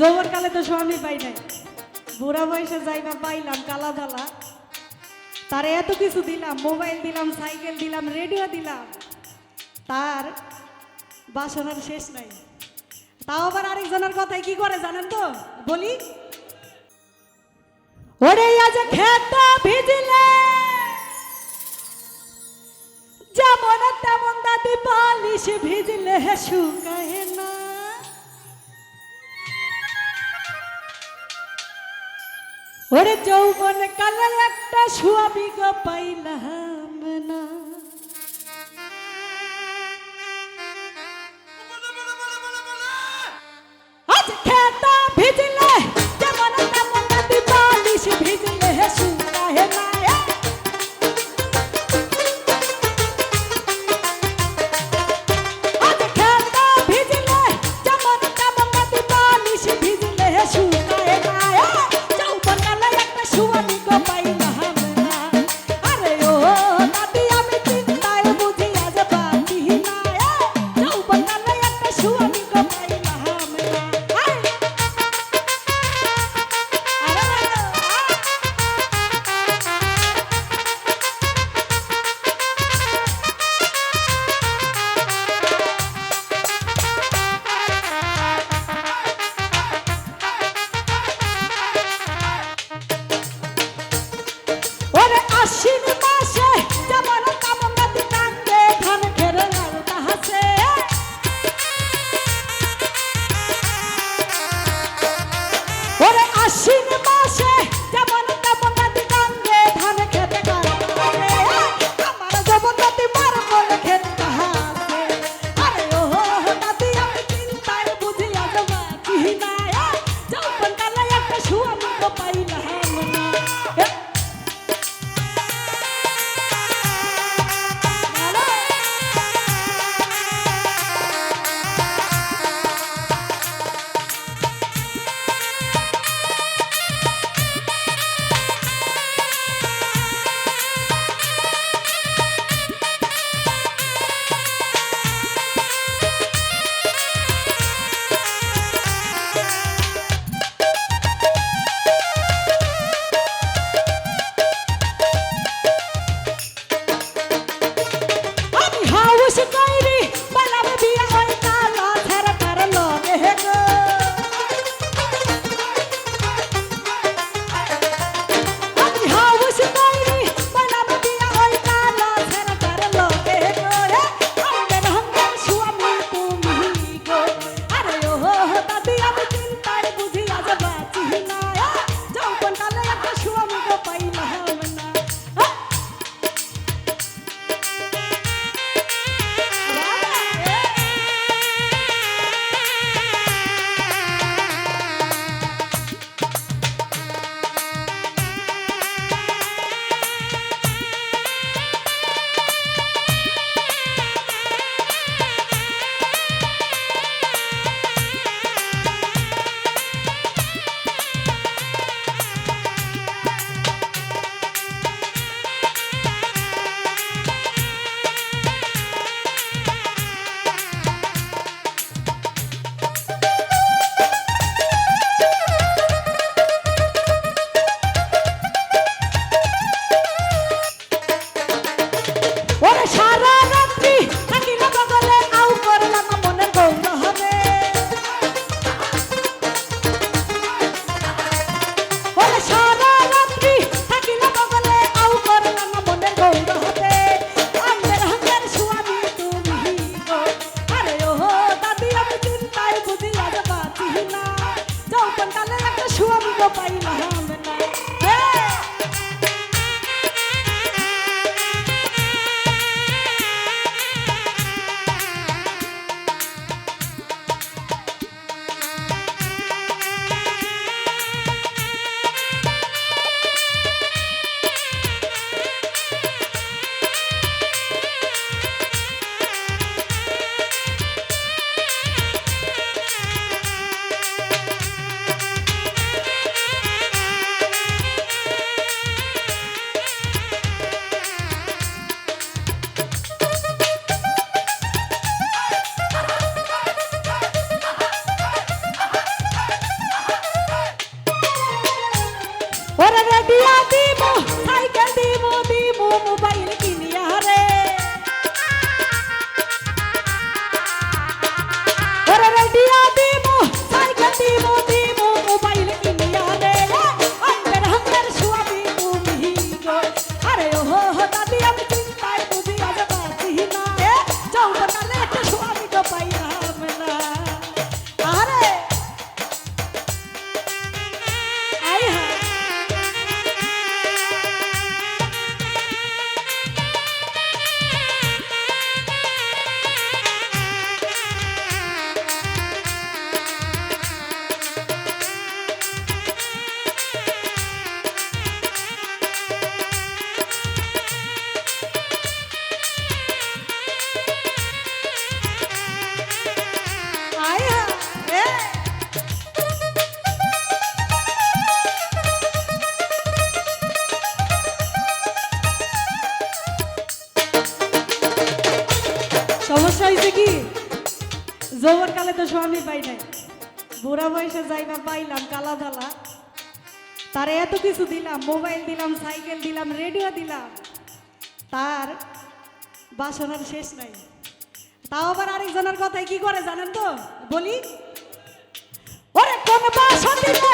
যৌবন কালে তো স্বামী পাই নাই। বুড়া বয়সে যাইবা পাইলাম, কালা বালা তার এত কিছু দিলাম, মোবাইল দিলাম, সাইকেল দিলাম, রেডিও দিলাম। তার বাসনার শেষ নাই। তাও আবার আরেকজনের কথায় কি করে জানেন তো? বলি। ওরে আজ খেত ভিজলে। যেমন তেমন দাদি পালিশ ভিজলে শুকায় না। ওরে যৌবন কালে একটা সুয়াবি গো পাইলাম না। ওরে রেডিয়া জোয়ার কালে তো স্বামী পাই নাই। বুড়া বয়সে যাইবা পাইলাম, কালা ধালা তারে এত কিছু দিলাম, মোবাইল দিলাম, সাইকেল দিলাম, রেডিও দিলাম। তার বাসনার শেষ নাই। তাও আবার আরেকজনের কথায় কি করে জানেন তো? বলি, ওরে কোন বাসন দিলে